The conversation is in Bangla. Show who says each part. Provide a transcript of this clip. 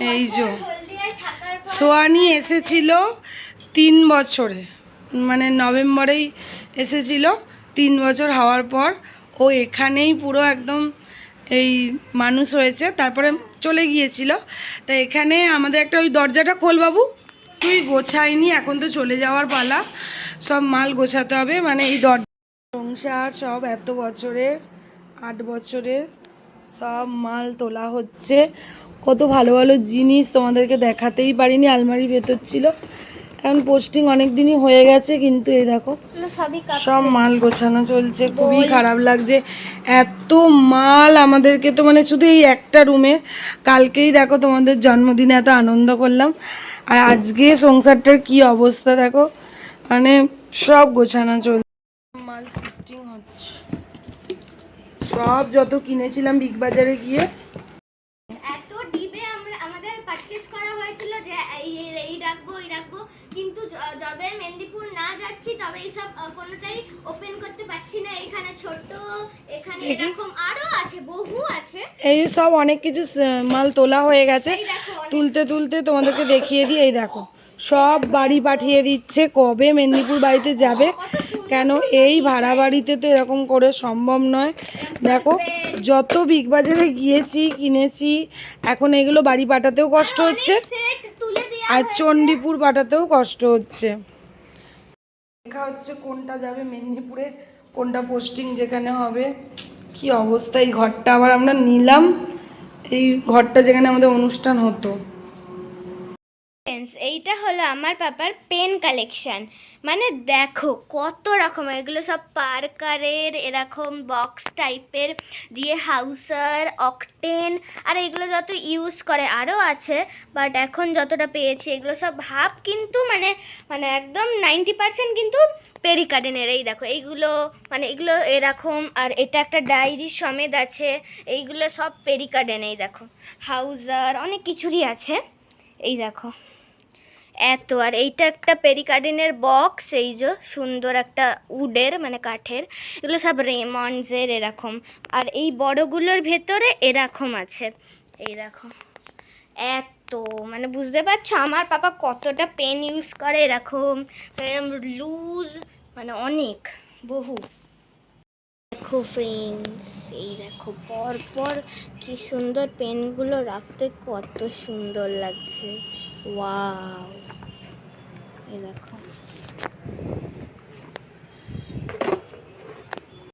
Speaker 1: এই যে। সোয়ানি এসেছিল তিন বছরে। মানে নভেম্বরেই এসেছিল তিন বছর হওয়ার পর। ও এখানেই পুরো একদম এই মানুষ হয়েছে। তারপরে চলে গিয়েছিল। তা এখানে আমাদের একটা ওই দরজাটা খোল বাবু। তুই গোছাইনি এখন তো চলে যাওয়ার পালা। সব মাল গোছাতে হবে। মানে এই দরজা সংসার সব এত বছরের আট বছরের। সব মাল তোলা হচ্ছে। কত ভালো ভালো জিনিস তোমাদেরকে দেখাতেই পারিনি আলমারির ভেতর ছিল। এখন পোস্টিং অনেক দিনই হয়ে গেছে কিন্তু এই দেখো সব মাল গোছানো চলছে খুবই খারাপ লাগছে। এত মাল আমাদেরকে তো মানে শুধু এই একটা রুমে কালকেই দেখো তোমাদের জন্মদিনে এত আনন্দ করলাম। আর আজকে সংসারটার কি অবস্থা দেখো মানে সব গোছানো চলছে মাল শিফটিং হচ্ছে সব যত কিনেছিলাম বিগ বাজারে গিয়ে।
Speaker 2: এত ডিবে আমরা আমাদের পারচেজ করা হয়েছিল যে এই রাখব এই রাখব। কিন্তু যবে মেদিনীপুর না যাচ্ছি তবে এইসব কোনোটাই ওপেন করতে পারছি না। এখানে ছোট এখানে এরকম আরও আছে বহু আছে।
Speaker 1: এই সব অনেক কিছু মাল তোলা হয়ে গেছে। তুলতে তুলতে তোমাদেরকে দেখিয়ে দিই এই দেখো। সব বাড়ি পাঠিয়ে দিচ্ছে কবে মেদিনীপুর বাড়িতে যাবে? কেন এই ভাড়া বাড়িতে তো এরকম করে সম্ভব নয়। দেখো যত বিগ বাজারে গিয়েছি কিনেছি এখন এগুলো বাড়ি পাঠাতেও কষ্ট হচ্ছে আর চণ্ডীপুর পাঠাতেও কষ্ট হচ্ছে। দেখা হচ্ছে কোনটা যাবে মেদিনীপুরে কোনটা পোস্টিং যেখানে হবে। কি অবস্থা এই ঘরটা আবার আমরা নিলাম। এই ঘরটা যেখানে আমাদের অনুষ্ঠান হতো।
Speaker 2: আমার পাপার পেন কালেকশন মানে দেখো কত রকমের, এগুলো সব পার্কারের, এরকম বক্স টাইপের দিয়ে হাউসার অকটেন আর এগুলো যত ইউজ করে আরও আছে। বাট এখন যতটা পেয়েছি, এগুলো সব হাফ কিন্তু মানে মানে একদম নাইনটি পার্সেন্ট কিন্তু পেরিকার্ডেনের এই দেখো, এইগুলো মানে এগুলো এরকম, আর এটা একটা ডায়েরি সমেত আছে, এইগুলো সব পেরিকার্ডেন এই দেখো। হাউজার অনেক কিছুরই আছে। এই দেখো। এত, আর এইটা একটা পেরিকার্ডিনের বক্স, এই যে সুন্দর একটা উডের মানে কাঠের, এগুলো সব রেমন্ডসের এরকম। আর এই বড়গুলোর ভেতরে এরকম আছে। এই দেখো, এত মানে বুঝতে পারছ? আমার পাপা কতটা পেন ইউজ করে এরকম লুজ মানে অনেক, বহু। দেখো ফ্রেন্ডস এই দেখো পরপর পর কি সুন্দর পেনগুলো রাখতে কত সুন্দর লাগছে। ওয়াও এই দেখো।